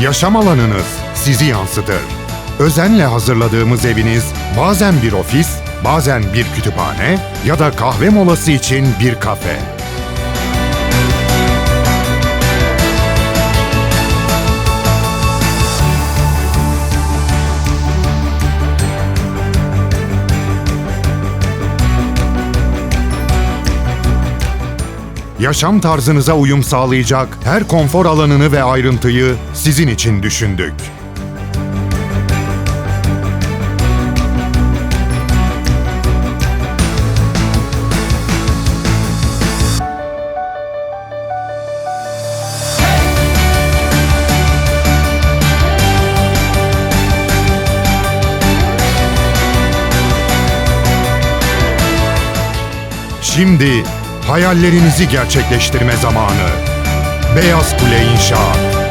Yaşam alanınız sizi yansıtır. Özenle hazırladığımız eviniz bazen bir ofis, bazen bir kütüphane ya da kahve molası için bir kafe. Yaşam tarzınıza uyum sağlayacak her konfor alanını ve ayrıntıyı sizin için düşündük. Şimdi hayallerinizi gerçekleştirme zamanı. Beyaz Kule İnşaat.